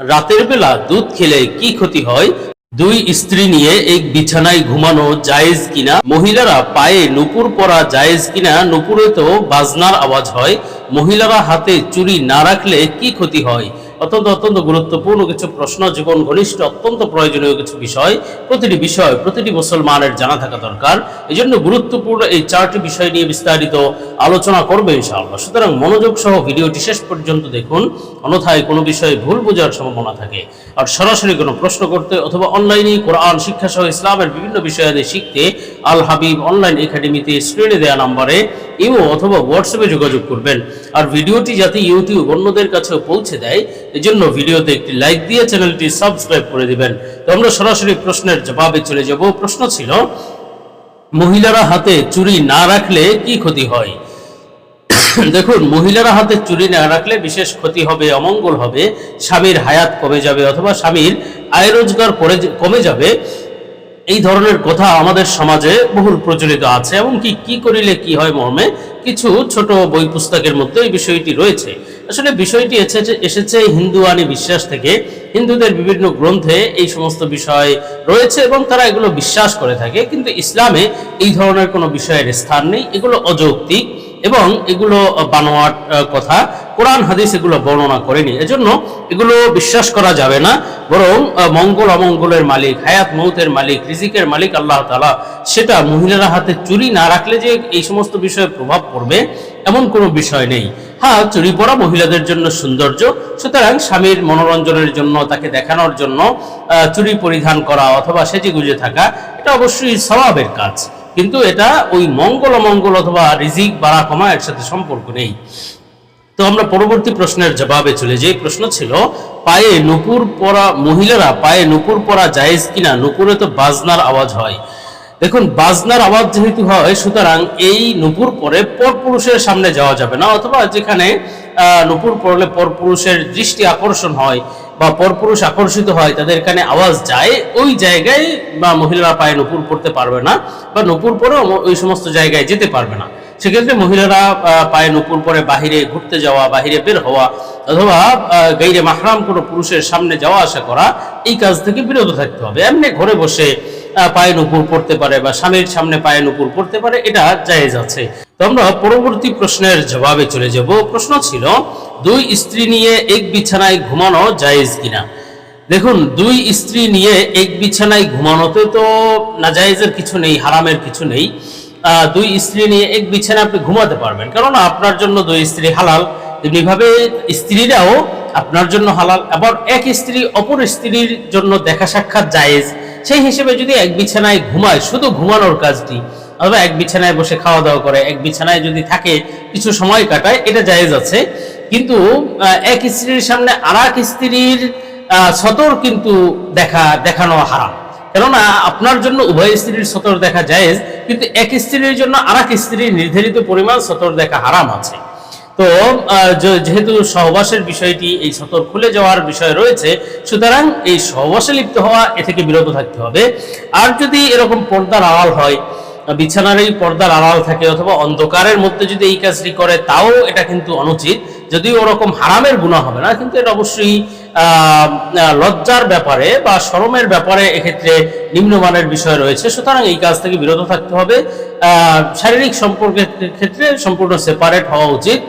রাতের বেলা দুধ খেলে কি ক্ষতি হয়? দুই স্ত্রী নিয়ে এক বিছানায় ঘুমানো জায়েজ কিনা? মহিলারা পায়ে নুপুর পরা জায়েজ কিনা? নুপুরে তো বাজনার আওয়াজ হয়। মহিলারা হাতে চুরি না রাখলে কি ক্ষতি হয়? অত্যন্ত অত্যন্ত গুরুত্বপূর্ণ কিছু প্রশ্ন, জীবন ঘনিষ্ঠ, অত্যন্ত প্রয়োজনীয় কিছু বিষয়, প্রতিটি বিষয়, প্রতিটি মুসলমানের জানা থাকা দরকার। এই জন্য গুরুত্বপূর্ণ এই চারটি বিষয় নিয়ে বিস্তারিত আলোচনা করবে ইনশাআল্লাহ। সুতরাং মনোযোগ সহ ভিডিওটি শেষ পর্যন্ত দেখুন, অন্যথায় কোনো বিষয়ে ভুল বোঝার সম্ভাবনা থাকে। আর সরাসরি কোনো প্রশ্ন করতে অথবা অনলাইনে কোরআন শিক্ষা সহ ইসলামের বিভিন্ন বিষয়াদি শিখতে আল হাবিব অনলাইন একাডেমিতে স্ক্রিনে দেওয়া নাম্বারে ইমো অথবা হোয়াটসঅ্যাপে যোগাযোগ করবেন। আর ভিডিওটি যাতে ইউটিউব অন্যদের কাছেও পৌঁছে দেয়, এজন্য ভিডিওতে একটি লাইক দিয়ে চ্যানেলটি সাবস্ক্রাইব করে দিবেন। তো আমরা সরাসরি প্রশ্নের জবাবে চলে যাব। প্রশ্ন ছিল, মহিলারা হাতে চুরি না রাখলে কি ক্ষতি হয়? দেখুন, মহিলারা হাতে চুরি না রাখলে বিশেষ ক্ষতি হবে, অমঙ্গল হবে। স্বামীর হায়াত কমে যাবে অথবা স্বামীর আয় রোজগার কমে যাবে। এই ধরনের কথা আমাদের সমাজে বহুল প্রচলিত আছে, এমনকি কি করিলে কি হয় মর্মে? কিছু ছোট বই পুস্তকের মধ্যে এই বিষয়টি রয়েছে। আসলে বিষয়টি এসেছে এসেছে হিন্দুয়ানি বিশ্বাস থেকে। হিন্দুদের বিভিন্ন গ্রন্থে এই সমস্ত বিষয় রয়েছে এবং তারা এগুলো বিশ্বাস করে থাকে। কিন্তু ইসলামে এই ধরনের কোনো বিষয়ের স্থান নেই। এগুলো অযৌক্তিক। এবং এগুলো বানোয়াট আহ, কথা কোরআন হাদিস এগুলো বর্ণনা করেনি। এজন্য এগুলো বিশ্বাস করা যাবে না বরং মঙ্গল অমঙ্গলের মালিক হায়াত মৌতের মালিক রিজিকের মালিক আল্লাহ তালা সেটা মহিলারা হাতে চুরি না রাখলে যে এই সমস্ত বিষয়ে প্রভাব পড়বে এমন কোনো বিষয় নেই। হ্যাঁ চুরি পরা মহিলাদের জন্য সৌন্দর্য সুতরাং স্বামীর মনোরঞ্জনের জন্য তাকে দেখানোর জন্য চুরি পরিধান করা অথবা সেজে গুজে থাকা এটা অবশ্যই স্বভাবের কাজ। কিন্তু এটা ওই মঙ্গল অমঙ্গল অথবা রিজিক বাড়া কমা এর সাথে সম্পর্ক নেই। তো আমরা পরবর্তী প্রশ্নের জবাবে চলে যে প্রশ্ন ছিল, পায়ে নুপুর পরা মহিলারা, পায়ে নুপুর পরা জায়েজ কিনা? নুপুরে তো বাজনার আওয়াজ হয়। দেখুন, বাজনার আওয়াজ যেহেতু হয়, সুতরাং এই নুপুর পরে পরপুরুষের সামনে যাওয়া যাবে না, অথবা যেখানে নুপুর পরলে পরপুরুষের দৃষ্টি আকর্ষণ হয় বা পরপুরুষ আকর্ষিত হয়, তাদের কানে আওয়াজ যায়, ওই জায়গায় বা মহিলারা পায়ে নুপুর পরতে পারবে না, বা নুপুর পরেও ওই সমস্ত জায়গায় যেতে পারবে না। সেক্ষেত্রে মহিলারা পায়ে নুপুর পরে বাহিরে ঘুরতে যাওয়া, বাহিরে বের হওয়া, অথবা গাইরে মাহরাম কোনো পুরুষের সামনে যাওয়া, আসা করা, এই কাজ থেকে বিরত থাকতে হবে। এমনি ঘরে বসে পায়ে নুপুর পড়তে পারে বা স্বামীর সামনে পায়ে নুপুর পড়তে পারে, এটা জায়েজ আছে। তো আমরা পরবর্তী প্রশ্নের জবাবে চলে যাব। প্রশ্ন ছিল, দুই স্ত্রী নিয়ে এক বিছানায় ঘুমানো জায়েজ কিনা? দেখুন, দুই স্ত্রী নিয়ে এক বিছানায় ঘুমানোতে তো নাজায়েজের কিছু নেই, হারামের কিছু নেই। দুই স্ত্রী নিয়ে এক বিছানায় আপনি ঘুমাতে পারবেন। কারণ আপনার জন্য দুই স্ত্রী হালাল, তেমনিভাবে স্ত্রীরাও আপনার জন্য হালাল, আবার এক স্ত্রী অপর স্ত্রীর জন্য দেখা সাক্ষাৎ জায়েজ। সেই হিসেবে যদি এক বিছানায় ঘুমায়, শুধু ঘুমানোর কাজটি, অথবা এক বিছানায় বসে খাওয়া দাওয়া করে, এক বিছানায় যদি থাকে, কিছু সময় কাটায়, এটা জায়েজ আছে। কিন্তু এক স্ত্রীর সামনে আর এক স্ত্রীর সতর কিন্তু দেখা, দেখানো হারাম। কেননা, আপনার জন্য উভয় স্ত্রীর সতর দেখা জায়েজ, কিন্তু এক স্ত্রীর জন্য আর এক স্ত্রীর নির্ধারিত পরিমাণ সতর দেখা হারাম আছে। তো যেহেতু সহবাসের বিষয়টি এই সতর খুলে যাওয়ার বিষয় রয়েছে, সুতরাং এই সহবাসে লিপ্ত হওয়া এ থেকে বিরত থাকতে হবে। আর যদি এরকম পর্দার আড়াল হয়, বিছানার এই পর্দার আড়াল থাকে অথবা অন্ধকারের মধ্যে যদি এই কাজটি করে, তাও এটা কিন্তু অনুচিত। যদিও ওরকম হারামের গুণা হবে না, কিন্তু এটা অবশ্যই লজ্জার ব্যাপারে বা শরমের ব্যাপারে এক্ষেত্রে নিম্নমানের বিষয় রয়েছে। সুতরাং এই কাজ থেকে বিরত থাকতে হবে। শারীরিক সম্পর্কের ক্ষেত্রে সম্পূর্ণ সেপারেট হওয়া উচিত।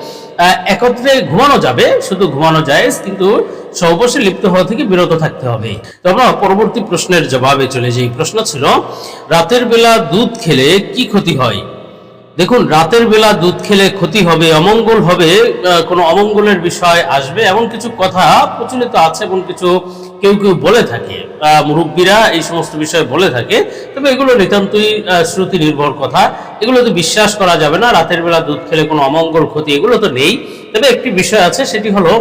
একত্রে ঘুমানো যাবে, শুধু ঘুমানো যায়, কিন্তু সহবশে লিপ্ত হওয়া থেকে বিরত থাকতে হবে। তো আমরা পরবর্তী প্রশ্নের জবাবে চলে যাই। প্রশ্ন ছিল, রাতের বেলা দুধ খেলে কি ক্ষতি হয়? দেখুন, রাতের বেলা দুধ খেলে ক্ষতি হবে, অমঙ্গল হবে কোনো অমঙ্গলের বিষয় আসবে, এমন কিছু কথা প্রচলিত আছে এমন কিছু কেউ কেউ বলে থাকে। মুরব্বীরা এই সমস্ত বিষয়ে বলে থাকে, তবে এগুলো নিতান্তই শ্রুতি নির্ভর কথা। এগুলো তো বিশ্বাস করা যাবে না, রাতের বেলা দুধ খেলে কোনো অমঙ্গল ক্ষতি এগুলো তো নেই। তবে একটি বিষয় আছে, সেটি হলো,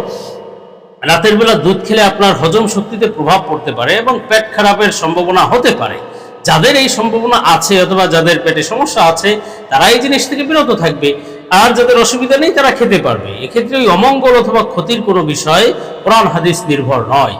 রাতের বেলা দুধ খেলে আপনার হজম শক্তিতে প্রভাব পড়তে পারে এবং পেট খারাপের সম্ভাবনা হতে পারে। যাদের এই সম্ভাবনা আছে অথবা যাদের পেটে সমস্যা আছে, তারা এই জিনিস থেকে বিরত থাকবে। আর যাদের অসুবিধা নেই, তারা খেতে পারবে। এক্ষেত্রে ওই অমঙ্গল অথবা ক্ষতির কোনো বিষয় কোরআন, হাদিস নির্ভর নয়।